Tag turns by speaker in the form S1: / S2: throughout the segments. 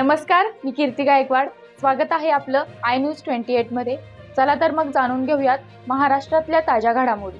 S1: नमस्कार मी कीर्ती गायकवाड. स्वागत आहे आपलं आय न्यूज ट्वेंटी एटमध्ये चला तर मग जाणून घेऊयात महाराष्ट्रातल्या ताज्या घडामोडी.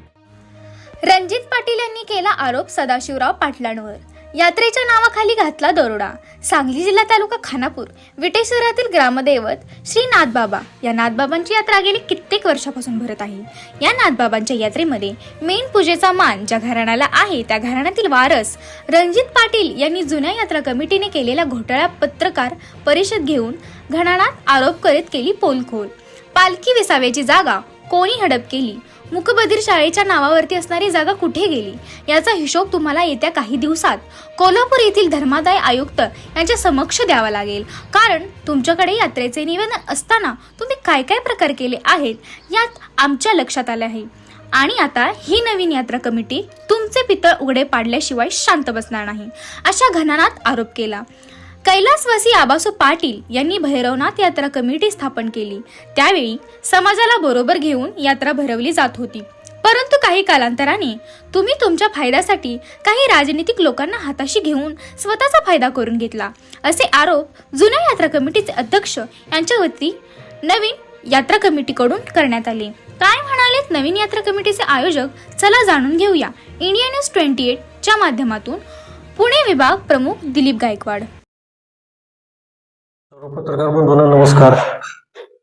S2: रणजित पाटील यांनी केला आरोप सदाशिवराव पाटलांवर. यात्रेच्या नावाखाली घातला दरोडा. सांगली जिल्हा तालुका खानापूर विटे शहरातील ग्रामदैवत श्री नाथबाबा. या नाथबाबांची यात्रा गेली कित्येक वर्षापासून भरत आहे. या नाथबाबांच्या यात्रेमध्ये मेन पूजेचा मान ज्या घराण्याला आहे त्या घराण्यातील वारस रणजित पाटील यांनी जुन्या यात्रा कमिटीने केलेल्या घोटाळा पत्रकार परिषद घेऊन घणानात आरोप करीत केली पोलखोल. पालखी विसाव्याची जागा कोणी हडप केली? मुकबधीर शाळेच्या नावावरती असणारी जागा कुठे गेली? याचा हिशोब तुम्हाला येत्या काही दिवसात कोल्हापूर येथील धर्मादाय आयुक्त यांच्या समक्ष द्यावा लागेल. कारण तुमच्याकडे यात्रेचे निवेदन असताना तुम्ही काय काय प्रकार केले आहेत यात आमच्या लक्षात आले आहे. आणि आता ही नवीन यात्रा कमिटी तुमचे पितळ उघडे पाडल्याशिवाय शांत बसणार नाही अशा घनानात आरोप केला. कैलासवासी आबासू पाटील यांनी भैरवनाथ यात्रा कमिटी स्थापन केली. त्यावेळी समाजाला बरोबर घेऊन यात्रा भरवली जात होती. परंतु काही कालांतराने तुम्ही तुमच्या फायद्यासाठी काही राजनीतिक लोकांना हाताशी घेऊन स्वतःचा फायदा करून घेतला असे आरोप जुन्या यात्रा कमिटीचे अध्यक्ष यांच्या वती नवीन यात्रा कमिटीकडून करण्यात आले. काय म्हणालेत नवीन यात्रा कमिटीचे आयोजक? चला जाणून घेऊया. इंडिया न्यूज ट्वेंटी एट च्या माध्यमातून पुणे विभाग प्रमुख दिलीप गायकवाड.
S3: पत्रकार बंधूंना नमस्कार.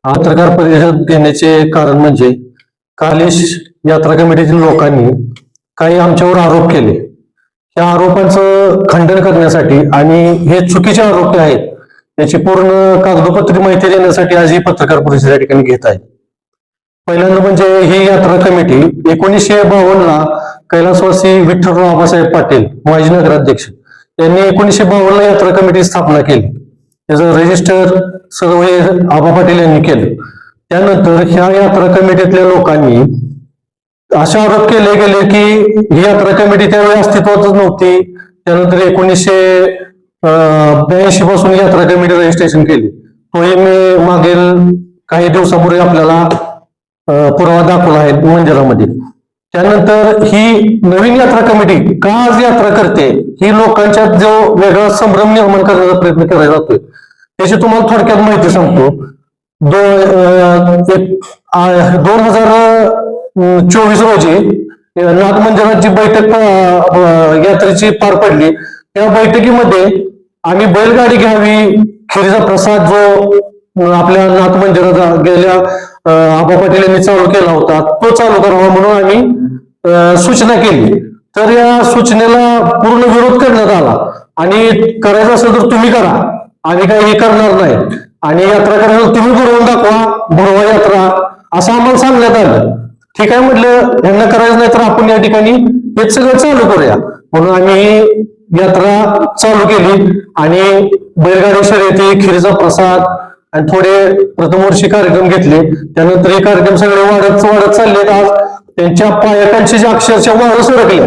S3: पत्रकार परिषद घेण्याचे कारण म्हणजे कालेश यात्रा कमिटीतील लोकांनी काही आमच्यावर आरोप केले. त्या आरोपांचं खंडन करण्यासाठी आणि हे चुकीचे आरोप आहेत याची पूर्ण कागदोपत्री माहिती देण्यासाठी आज ही पत्रकार परिषद या ठिकाणी घेत आहे. पहिल्यांदा म्हणजे ही यात्रा कमिटी एकोणीसशे बावन्नला कैलासवासी विठ्ठलराव आबासाहेब पाटील माजी नगराध्यक्ष यांनी एकोणीसशे बावन्नला यात्रा कमिटी स्थापना केली. त्याचं रजिस्टर सर्व हे आबा पाटील यांनी केलं. त्यानंतर ह्या यात्रा कमिटीतल्या लोकांनी असे आरोप केले गेले की ही यात्रा कमिटी त्यावेळी अस्तित्वातच नव्हती. त्यानंतर एकोणीसशे ब्याऐंशी पासून यात्रा कमिटी रजिस्ट्रेशन केली. तोही मी मागील काही दिवसापूर्वी आपल्याला पुरावा दाखवला आहे मंदिरामध्ये. त्यानंतर ही नवीन यात्रा कमिटी का आज यात्रा करते ही लोकांच्यात जो वेगळा संभ्रम निर्माण करण्याचा प्रयत्न केला जातोय त्याची तुम्हाला थोडक्यात माहिती सांगतो. दो दोन हजार चोवीस रोजी अं, नाथ जी बैठक यात्रेची पार पडली त्या बैठकीमध्ये आम्ही बैलगाडी घ्यावी खिरीचा प्रसाद जो आपल्या नाथ गेल्या आबा पाटील यांनी चालू केला होता. तो चालू करावा म्हणून आम्ही सूचना केली. तर या सूचनेला पूर्ण विरोध करण्यात आला. आणि करायचं असेल तर तुम्ही करा. आम्ही काही करणार नाही. आणि यात्रा करायला तुम्ही भरवून दाखवा. भरवा यात्रा. असं आम्हाला सांगण्यात आलं. ठीक आहे म्हटलं यांना करायचं नाही तर आपण या ठिकाणी हे सगळं चालू करूया. म्हणून आम्ही यात्रा चालू केली. आणि बैलगाडी शर्यती खिरीचा प्रसाद आणि थोडे प्रथमवर्षी कार्यक्रम घेतले त्यानंतर हे कार्यक्रम सगळे वाढत वाढत चालले. आज त्यांच्या पायकांची ज्या अक्षरशः वाढ सरकल्या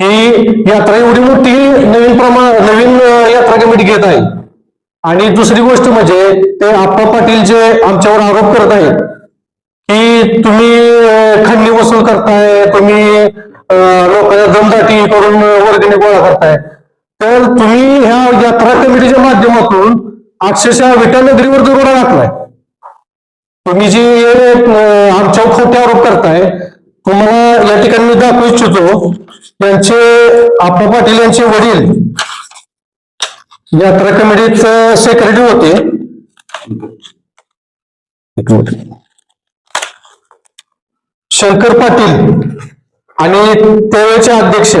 S3: ही यात्रा एवढी मोठी नवीन प्रमाण नवीन यात्रा कमिटी घेत आहे. आणि दुसरी गोष्ट म्हणजे ते आप्पा पाटील जे आमच्यावर आरोप करत आहेत की तुम्ही खंडी खंडणी वसूल करताय तुम्ही लोकांना दमदाटी करून वर्गणी गोळा करताय. तर तुम्ही ह्या यात्रा कमिटीच्या माध्यमातून अक्षरशः विठ्ठल नगरीवर दरोडा घातलाय. तुम्ही जे आमच्या खोटे आरोप करताय तुम्हाला या ठिकाणी मी दाखवू इच्छितो त्यांचे आप्पा पाटील यांचे वडील यात्रा कमिटीत सेक्रेटरी होते. शंकर पाटील आणि त्यावेळेचे अध्यक्ष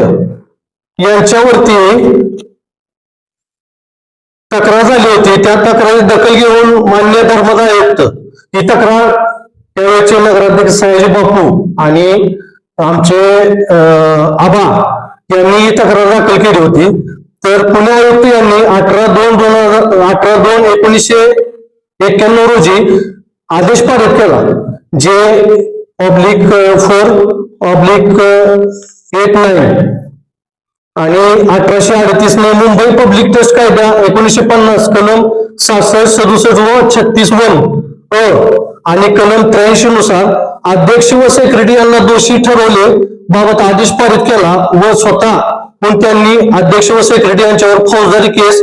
S3: यांच्यावरती तक्रार झाली होती. त्या तक्रारी दखल घेऊन मान्य धर्मदाय आयुक्त ही तक्रार त्यावेळेचे नगराध्यक्ष सयाजी बापू आणि आमचे आबा यांनी ही तक्रार दाखल केली होती. तर पुणे आयुक्त यांनी अठरा दोन दोन हजार अठरा दोन एकोणीसशे एक्क्याण्णव रोजी आदेश पारित केला जे public four public eight nine आणि अठराशे अडतीस ने मुंबई पब्लिक ट्रस्ट कायदा एकोणीसशे पन्नास कलम सहासष्ट सदुसष्ट व छत्तीस वन अ आणि कलम त्र्याऐंशी नुसार अध्यक्ष व सेक्रेटरी यांना दोषी ठरवले बाबत आदेश पारित केला व स्वतः पण त्यांनी अध्यक्ष व सेक्रेटरी यांच्यावर फौजदारी केस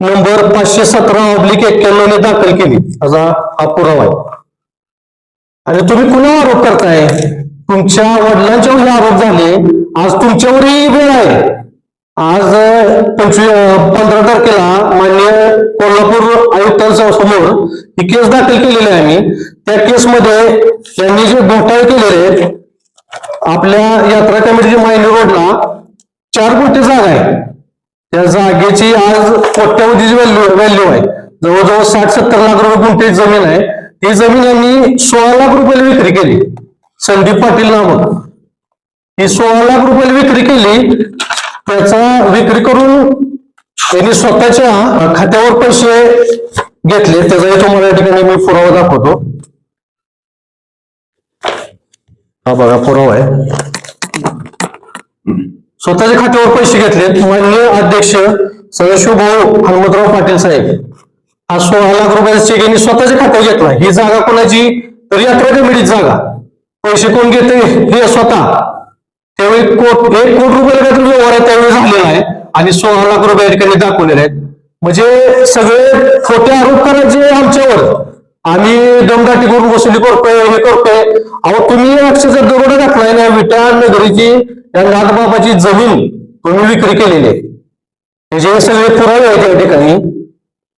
S3: नंबर पाचशे सतरा ऑब्लिक एक्क्याण्णव ने दाखल केली. असा हा पुरावा आहे. आणि तुम्ही कुणा आरोप करताय? तुमच्या वडिलांच्यावर आरोप झाले. आज तुमच्यावरही वेळ आहे. पंचवीस पंधरा तारखेला मान्य कोल्हापूर आयुक्तांच्या समोर ही केस दाखल केलेली आहे. आम्ही त्या केसमध्ये त्यांनी जे घोटाळे केलेले आपल्या यात्रा कमिटीच्या मायनी रोडला चार कोटी जागा आहे त्या जागेची आज कोट्यावधीची व्हॅल्यू व्हॅल्यू आहे. जवळजवळ साठ सत्तर लाख रुपये गुंठे जमीन आहे. ती जमीन यांनी सोळा लाख रुपयाला विक्री केली. संदीप पाटील नामक ही सोळा लाख रुपयाला विक्री केली. त्याचा विक्री करून त्यांनी स्वतःच्या खात्यावर पैसे घेतले. त्याचा तुम्हाला या ठिकाणी मी पुरावा दाखवतो. हा बघा पुरावा आहे. स्वतःच्या खात्यावर पैसे घेतले. माननीय अध्यक्ष सदाशिव भाऊ हनुमंतराव पाटील साहेब हा सोळा लाख रुपयाचा चेक यांनी स्वतःच्या खात्यावर घेतला. ही जागा कोणाची? तर यात्रा कमिटीची जागा. पैसे कोण घेते? हे स्वतः. त्यावेळी कोट एक कोट रुपये काहीतरी व्यवहार आहे त्यावेळी झालेला आहे. आणि सोळा लाख रुपये या ठिकाणी दाखवलेले आहेत. म्हणजे सगळे खोटे आरोप करायचे आमच्यावर. आम्ही दमदाटी करून वसुली करतोय हे करतोय. अहो तुम्ही अक्षरशः दरोडा घातलाय ना विटा नगरीची या नागबाबाची जमीन तुम्ही विक्री केलेली आहे. म्हणजे जे सगळे पुरावे आहेत या ठिकाणी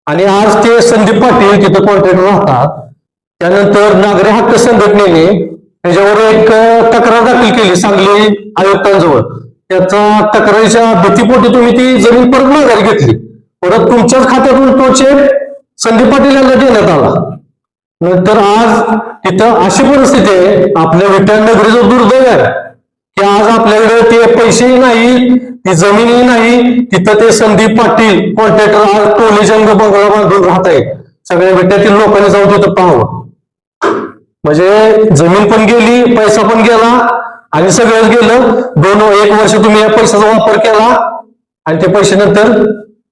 S3: आणि आज ते संदीप पाटील तिथं कॉन्ट्रॅक्टर राहतात. त्यानंतर नागरी हक्क संघटनेने त्याच्यावर एक तक्रार दाखल केली सांगली आयुक्तांजवळ. त्याचा तक्रारीच्या भीतीपोटी तुम्ही ती जमीन परत माघारी घेतली. परत तुमच्याच खात्यातून तो चेक संदीप पाटील यांना देण्यात आला. नंतर आज तिथं अशी परिस्थिती आहे आपल्या विठ्ठल दुर्दैव आहे की आज आपल्याकडे ते पैसेही नाही ती जमीनही नाही तिथं ते संदीप पाटील कॉन्ट्रॅक्टर आज टोलेजंग बंगला बांधून राहत आहेत. सगळ्या विट्यातील लोकांनी जाऊन तिथं पाहावं. म्हणजे जमीन पण गेली पैसा पण गेला आणि सगळंच गेलं. दोन एक वर्ष तुम्ही या पैशाचा वापर केला आणि ते पैसे नंतर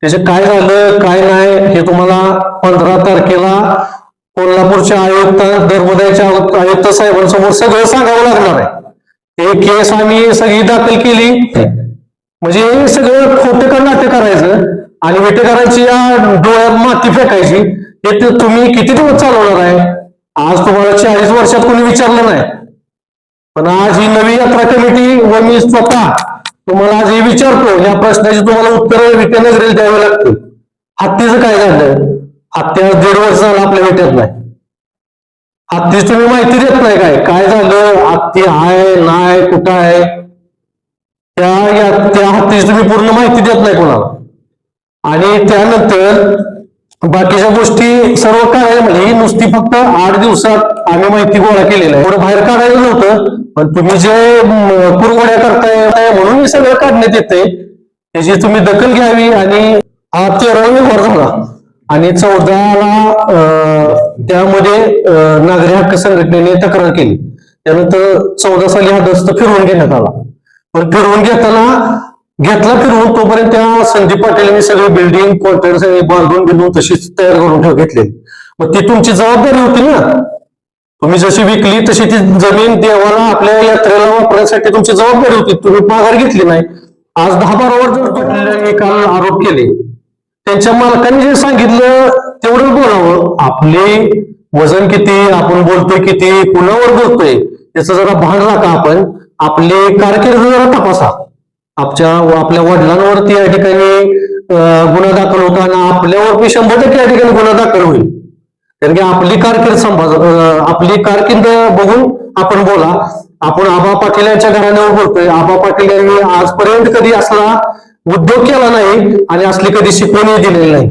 S3: त्याचे काय झालं काय नाही हे तुम्हाला पंधरा तारखेला कोल्हापूरच्या आयुक्त नर्मदाच्या आयुक्त आयुक्त साहेबांसमोर सगळं सांगावं लागणार आहे. हे केस आम्ही सगळी दाखल केली. म्हणजे हे सगळं खोटं का नाट्य करायचं? आणि वेटेकरांची या डोळ्यात माती फेकायची. हे तुम्ही किती दिवस चालवणार आहे? आज तुम्हाला चाळीस वर्षात कोणी विचारलं नाही. पण आज ही नवी यात्रा कमिटी व मी स्वतः तुम्हाला आज हे विचारतो या प्रश्नाची तुम्हाला उत्तर विटेनगरीला द्यावी लागतील. हत्तीचं काय झालं हत्या दीड वर्ष झालं आपल्या भेटत नाही. हत्तीच तुम्ही माहिती देत नाही काय? काय झालं? हत्ती आहे नाही कुठं आहे? त्या या- त्या हत्तीची तुम्ही पूर्ण माहिती देत नाही कोणाला. आणि त्यानंतर बाकीच्या गोष्टी सर्व काय म्हणजे ही नुसती फक्त आठ दिवसात आम्ही माहिती गोळा केलेली आहे. थोडं बाहेर काढायला नव्हतं पण तुम्ही जे म, करताय म्हणून हे सगळं काढण्यात येते त्याची तुम्ही दखल घ्यावी आणि हा तेरावी व्यवहार झाला आणि चौदाला त्यामध्ये नागरी हक्क संघटनेने तक्रार केली. त्यानंतर चौदा साली हा दस्त फिरवून घेण्यात आला. पण फिरवून घेताना घेतला फिरवून तोपर्यंत त्या संदीप पाटील यांनी सगळी बिल्डिंग कॉन्ट्रॅक्ट बांधून बिंधून तशीच तयार करून ठेव घेतले मग ती तुमची जबाबदारी होती ना. तुम्ही जशी विकली तशी ती जमीन देवाला आपल्या यात्रेला वापरण्यासाठी तुमची जबाबदारी होती. तुम्ही माघार घेतली नाही. आज दहा बारा वर्ष पाटलांनी आरोप केले. त्यांच्या मालकांनी जे सांगितलं तेवढं बोलावं. आपले वजन किती आपण बोलतोय किती कुणावर बोलतोय याचं जरा भान राखा आपण. आपले कारकीर्द जरा तपासा. आपच्या आपल्या वडिलांवरती या ठिकाणी गुन्हा दाखल होताना आणि आपल्यावरती शंभर टक्के या ठिकाणी गुन्हा दाखल होईल. कारण की आपली कारकीर्द संभाज आपली कारकीर्द बघून आपण बोला आपण आबा पाटील यांच्या घराण्यावर बोलतोय. आबा पाटील यांनी आजपर्यंत कधी असला उद्योग केला नाही आणि असली कधी शिकवणी दिलेली नाही.